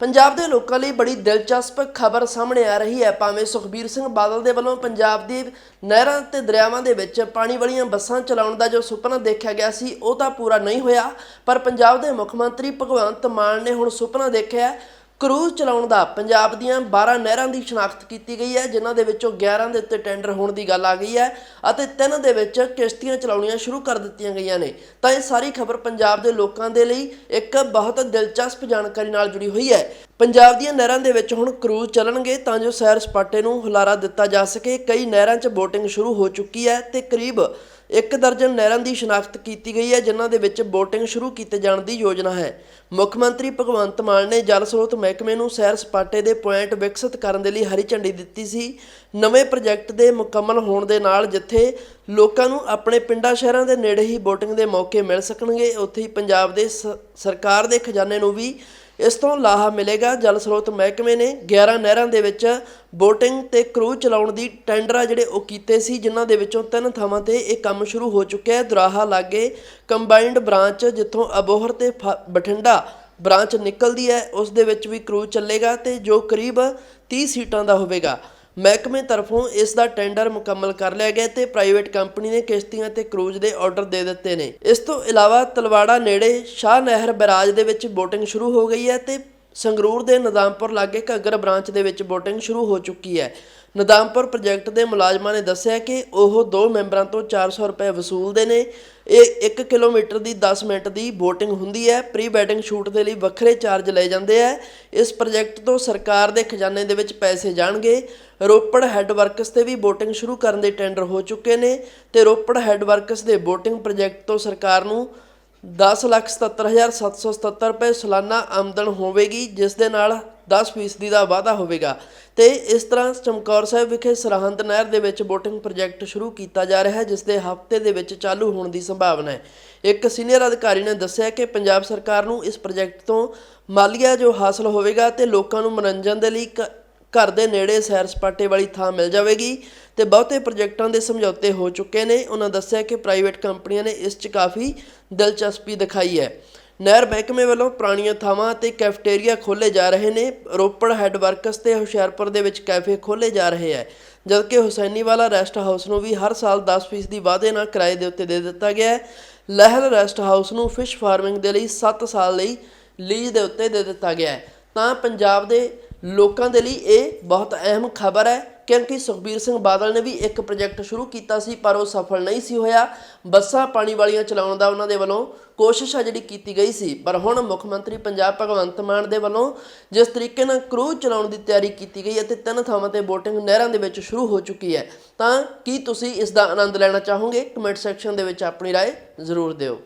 ਪੰਜਾਬ ਦੇ ਲੋਕਾਂ ਲਈ ਬੜੀ ਦਿਲਚਸਪ ਖਬਰ ਸਾਹਮਣੇ ਆ ਰਹੀ ਹੈ। ਭਾਵੇਂ ਸੁਖਬੀਰ ਸਿੰਘ ਬਾਦਲ ਦੇ ਵੱਲੋਂ ਪੰਜਾਬ ਦੀ ਨਹਿਰਾਂ ਤੇ ਦਰਿਆਵਾਂ ਦੇ ਵਿੱਚ ਪਾਣੀ ਵਾਲੀਆਂ ਬੱਸਾਂ ਚਲਾਉਣ ਦਾ ਜੋ ਸੁਪਨਾ ਦੇਖਿਆ ਗਿਆ ਸੀ, ਉਹ ਤਾਂ ਪੂਰਾ ਨਹੀਂ ਹੋਇਆ, ਪਰ ਪੰਜਾਬ ਦੇ ਮੁੱਖ ਮੰਤਰੀ ਭਗਵੰਤ ਮਾਨ ਨੇ ਹੁਣ ਸੁਪਨਾ ਦੇਖਿਆ ਕਰੂਜ਼ ਚਲਾਉਣ ਦਾ ਪੰਜਾਬ ਦੀਆਂ 12 ਨਹਿਰਾਂ ਦੀ ਸ਼ਨਾਖਤ ਕੀਤੀ ਗਈ ਹੈ, ਜਿਨ੍ਹਾਂ ਦੇ ਵਿੱਚੋਂ 11 ਦੇ ਉੱਤੇ ਟੈਂਡਰ ਹੋਣ ਦੀ ਗੱਲ ਆ ਗਈ ਹੈ ਅਤੇ ਤਿੰਨ ਦੇ ਵਿੱਚ ਕਿਸ਼ਤੀਆਂ ਚਲਾਉਣੀਆਂ ਸ਼ੁਰੂ ਕਰ ਦਿੱਤੀਆਂ ਗਈਆਂ ਨੇ। ਤਾਂ ਇਹ ਸਾਰੀ ਖਬਰ ਪੰਜਾਬ ਦੇ ਲੋਕਾਂ ਦੇ ਲਈ ਇੱਕ ਬਹੁਤ ਦਿਲਚਸਪ ਜਾਣਕਾਰੀ ਨਾਲ ਜੁੜੀ ਹੋਈ ਹੈ। ਪੰਜਾਬ ਦੀਆਂ ਨਹਿਰਾਂ ਦੇ ਵਿੱਚ ਹੁਣ ਕਰੂਜ਼ ਚੱਲਣਗੇ ਤਾਂ ਜੋ ਸੈਰ ਸਪਾਟੇ ਨੂੰ ਹੁਲਾਰਾ ਦਿੱਤਾ ਜਾ ਸਕੇ। ਕਈ ਨਹਿਰਾਂ 'ਚ ਬੋਟਿੰਗ ਸ਼ੁਰੂ ਹੋ ਚੁੱਕੀ ਹੈ ਤੇ ਕਰੀਬ ਇੱਕ ਦਰਜਨ ਨਹਿਰਾਂ ਦੀ ਸ਼ਨਾਖਤ ਕੀਤੀ ਗਈ ਹੈ, ਜਿਨ੍ਹਾਂ ਦੇ ਵਿੱਚ ਬੋਟਿੰਗ ਸ਼ੁਰੂ ਕੀਤੇ ਜਾਣ ਦੀ ਯੋਜਨਾ ਹੈ। ਮੁੱਖ ਮੰਤਰੀ ਭਗਵੰਤ ਮਾਨ ਨੇ ਜਲ ਸਰੋਤ ਮਹਿਕਮੇ ਨੂੰ ਸੈਰ ਸਪਾਟੇ ਦੇ ਪੁਆਇੰਟ ਵਿਕਸਿਤ ਕਰਨ ਦੇ ਲਈ ਹਰੀ ਝੰਡੀ ਦਿੱਤੀ ਸੀ। ਨਵੇਂ ਪ੍ਰੋਜੈਕਟ ਦੇ ਮੁਕੰਮਲ ਹੋਣ ਦੇ ਨਾਲ ਜਿੱਥੇ ਲੋਕਾਂ ਨੂੰ ਆਪਣੇ ਪਿੰਡਾਂ ਸ਼ਹਿਰਾਂ ਦੇ ਨੇੜੇ ਹੀ ਬੋਟਿੰਗ ਦੇ ਮੌਕੇ ਮਿਲ ਸਕਣਗੇ, ਉੱਥੇ ਹੀ ਪੰਜਾਬ ਦੇ ਸ- ਸਰਕਾਰ ਦੇ ਖਜ਼ਾਨੇ ਨੂੰ ਵੀ ਇਸ ਤੋਂ ਲਾਹਾ ਮਿਲੇਗਾ ਜਲ ਸਰੋਤ ਮਹਿਕਮੇ ਨੇ 11 ਨਹਿਰਾਂ ਦੇ ਵਿੱਚ ਬੋਟਿੰਗ ਤੇ ਕਰੂਜ਼ ਚਲਾਉਣ ਦੀ ਟੈਂਡਰ ਆ ਜਿਹੜੇ ਉਹ ਕੀਤੇ ਸੀ, ਜਿਨ੍ਹਾਂ ਦੇ ਵਿੱਚੋਂ ਤਿੰਨ ਥਾਵਾਂ ਤੇ ਇਹ ਕੰਮ ਸ਼ੁਰੂ ਹੋ ਚੁੱਕਿਆ ਹੈ। ਦੁਰਾਹਾ ਲਾਗੇ ਕੰਬਾਈਨਡ ਬ੍ਰਾਂਚ ਜਿੱਥੋਂ ਅਬੋਹਰ ਤੇ ਫ- ਬਠਿੰਡਾ ਬ੍ਰਾਂਚ ਨਿਕਲਦੀ ਹੈ, ਉਸ ਦੇ ਵਿੱਚ ਵੀ ਕਰੂਜ਼ ਚੱਲੇਗਾ ਤੇ ਜੋ ਕਰੀਬ 30 ਸੀਟਾਂ ਦਾ ਹੋਵੇਗਾ। ਮਹਿਕਮੇ ਤਰਫੋਂ ਇਸ ਦਾ ਟੈਂਡਰ ਮੁਕੰਮਲ ਕਰ ਲਿਆ ਗਿਆ ਤੇ ਪ੍ਰਾਈਵੇਟ ਕੰਪਨੀ ਨੇ ਕਿਸ਼ਤੀਆਂ ਤੇ ਕਰੂਜ਼ ਦੇ ਆਰਡਰ ਦੇ ਦਿੱਤੇ ਨੇ। ਇਸ ਤੋਂ ਇਲਾਵਾ ਤਲਵਾੜਾ ਨੇੜੇ ਸ਼ਾਹ ਨਹਿਰ ਬਰਾਜ ਦੇ ਵਿੱਚ ਬੋਟਿੰਗ ਸ਼ੁਰੂ ਹੋ ਗਈ ਹੈ ਤੇ ਸੰਗਰੂਰ ਦੇ ਨਦਾਮਪੁਰ ਲਾਗੇ ਘੱਗਰ ਬ੍ਰਾਂਚ ਦੇ ਵਿੱਚ ਬੋਟਿੰਗ ਸ਼ੁਰੂ ਹੋ ਚੁੱਕੀ ਹੈ। ਨਦਾਮਪੁਰ ਪ੍ਰੋਜੈਕਟ ਦੇ ਮੁਲਾਜ਼ਮਾਂ ਨੇ ਦੱਸਿਆ ਕਿ ਉਹ ਦੋ ਮੈਂਬਰਾਂ ਤੋਂ 400 ਰੁਪਏ ਵਸੂਲਦੇ ਨੇ। ਇਹ 1 ਕਿਲੋਮੀਟਰ ਦੀ 10 ਮਿੰਟ ਦੀ ਬੋਟਿੰਗ ਹੁੰਦੀ ਹੈ। ਪ੍ਰੀ ਵੈਡਿੰਗ ਸ਼ੂਟ ਦੇ ਲਈ ਵੱਖਰੇ ਚਾਰਜ ਲਏ ਜਾਂਦੇ ਆ ਇਸ ਪ੍ਰੋਜੈਕਟ ਤੋਂ ਸਰਕਾਰ ਦੇ ਖਜ਼ਾਨੇ ਦੇ ਵਿੱਚ ਪੈਸੇ ਜਾਣਗੇ। ਰੋਪੜ ਹੈੱਡ ਵਰਕਸ ਤੇ ਵੀ ਬੋਟਿੰਗ ਸ਼ੁਰੂ ਕਰਨ ਦੇ ਟੈਂਡਰ ਹੋ ਚੁੱਕੇ ਨੇ ਤੇ ਰੋਪੜ ਹੈੱਡ ਵਰਕਸ ਦੇ ਬੋਟਿੰਗ ਪ੍ਰੋਜੈਕਟ ਤੋਂ ਸਰਕਾਰ ਨੂੰ 1077777 ਰੁਪਏ ਸਾਲਾਨਾ ਆਮਦਨ ਹੋਵੇਗੀ, ਜਿਸ ਦੇ ਨਾਲ 10% ਦਾ ਵਾਧਾ ਹੋਵੇਗਾ। ਤੇ ਇਸ ਤਰ੍ਹਾਂ ਚਮਕੌਰ ਸਾਹਿਬ ਵਿਖੇ ਸਰਹੰਦ ਨਹਿਰ ਦੇ ਵਿੱਚ ਬੋਟਿੰਗ ਪ੍ਰੋਜੈਕਟ ਸ਼ੁਰੂ ਕੀਤਾ ਜਾ ਰਿਹਾ ਹੈ, ਜਿਸ ਦੇ ਹਫ਼ਤੇ ਦੇ ਵਿੱਚ ਚਾਲੂ ਹੋਣ ਦੀ ਸੰਭਾਵਨਾ ਹੈ। ਇੱਕ ਸੀਨੀਅਰ ਅਧਿਕਾਰੀ ਨੇ ਦੱਸਿਆ ਕਿ ਪੰਜਾਬ ਸਰਕਾਰ ਨੂੰ ਇਸ ਪ੍ਰੋਜੈਕਟ ਤੋਂ ਮਾਲੀਆ ਜੋ ਹਾਸਲ ਹੋਵੇਗਾ ਤੇ ਲੋਕਾਂ ਨੂੰ ਮਨੋਰੰਜਨ ਦੇ ਲਈ ਕ- ਘਰ ਦੇ ਨੇੜੇ ਸੈਰ ਸਪਾਟੇ ਵਾਲੀ ਥਾਂ ਮਿਲ ਜਾਵੇਗੀ ਤੇ ਬਹੁਤੇ ਪ੍ਰੋਜੈਕਟਾਂ ਦੇ ਸਮਝੌਤੇ ਹੋ ਚੁੱਕੇ ਨੇ। ਉਹਨਾਂ ਦੱਸਿਆ ਕਿ ਪ੍ਰਾਈਵੇਟ ਕੰਪਨੀਆਂ ਨੇ ਇਸ 'ਚ ਕਾਫੀ ਦਿਲਚਸਪੀ ਦਿਖਾਈ ਹੈ। ਨਹਿਰ ਮਹਿਕਮੇ ਵੱਲੋਂ ਪੁਰਾਣੀਆਂ ਥਾਵਾਂ ਤੇ ਕੈਫੇਟੇਰੀਆ ਖੋਲੇ ਜਾ ਰਹੇ ਨੇ। ਰੋਪੜ ਹੈੱਡ ਵਰਕਸ ਤੇ ਹੁਸ਼ਿਆਰਪੁਰ ਦੇ ਵਿੱਚ ਕੈਫੇ ਖੋਲੇ ਜਾ ਰਹੇ ਹੈ, ਜਦਕਿ ਹੁਸੈਨੀਵਾਲਾ ਰੈਸਟ ਹਾਊਸ ਨੂੰ ਵੀ ਹਰ ਸਾਲ 10% ਦੀ ਵਾਅਦੇ ਨਾਲ ਕਿਰਾਏ ਦੇ ਉੱਤੇ ਦੇ ਦਿੱਤਾ ਗਿਆ ਹੈ। ਲਹਿਲ ਰੈਸਟ ਹਾਊਸ ਨੂੰ ਫਿਸ਼ ਫਾਰਮਿੰਗ ਦੇ ਲਈ 7 ਸਾਲ ਲਈ ਲੀਜ਼ ਦੇ ਉੱਤੇ ਦੇ ਦਿੱਤਾ ਗਿਆ ਹੈ। ਤਾਂ ਪੰਜਾਬ ਦੇ ਲੋਕਾਂ ਦੇ ਲਈ ਇਹ ਬਹੁਤ ਅਹਿਮ ਖਬਰ ਹੈ ਕਿਉਂਕਿ ਸੁਖਬੀਰ ਸਿੰਘ ਬਾਦਲ ਨੇ ਵੀ ਇੱਕ ਪ੍ਰੋਜੈਕਟ ਸ਼ੁਰੂ ਕੀਤਾ ਸੀ ਪਰ ਉਹ ਸਫਲ ਨਹੀਂ ਸੀ ਹੋਇਆ ਬੱਸਾਂ ਪਾਣੀ ਵਾਲੀਆਂ ਚਲਾਉਣ ਦਾ ਉਹਨਾਂ ਦੇ ਵੱਲੋਂ ਕੋਸ਼ਿਸ਼ ਆ ਜਿਹੜੀ ਕੀਤੀ ਗਈ ਸੀ ਪਰ ਹੁਣ ਮੁੱਖ ਮੰਤਰੀ ਪੰਜਾਬ ਭਗਵੰਤ ਮਾਨ ਦੇ ਵੱਲੋਂ ਜਿਸ ਤਰੀਕੇ ਨਾਲ ਕਰੂਜ਼ ਚਲਾਉਣ ਦੀ ਤਿਆਰੀ ਕੀਤੀ ਗਈ ਹੈ ਤੇ ਤਿੰਨ ਥਾਵਾਂ ਤੇ ਬੋਟਿੰਗ ਨਹਿਰਾਂ ਦੇ ਵਿੱਚ ਸ਼ੁਰੂ ਹੋ ਚੁੱਕੀ ਹੈ ਤਾਂ ਕੀ ਤੁਸੀਂ ਇਸ ਦਾ ਆਨੰਦ ਲੈਣਾ ਚਾਹੋਗੇ ਕਮੈਂਟ ਸੈਕਸ਼ਨ ਦੇ ਵਿੱਚ ਆਪਣੀ رائے ਜ਼ਰੂਰ ਦਿਓ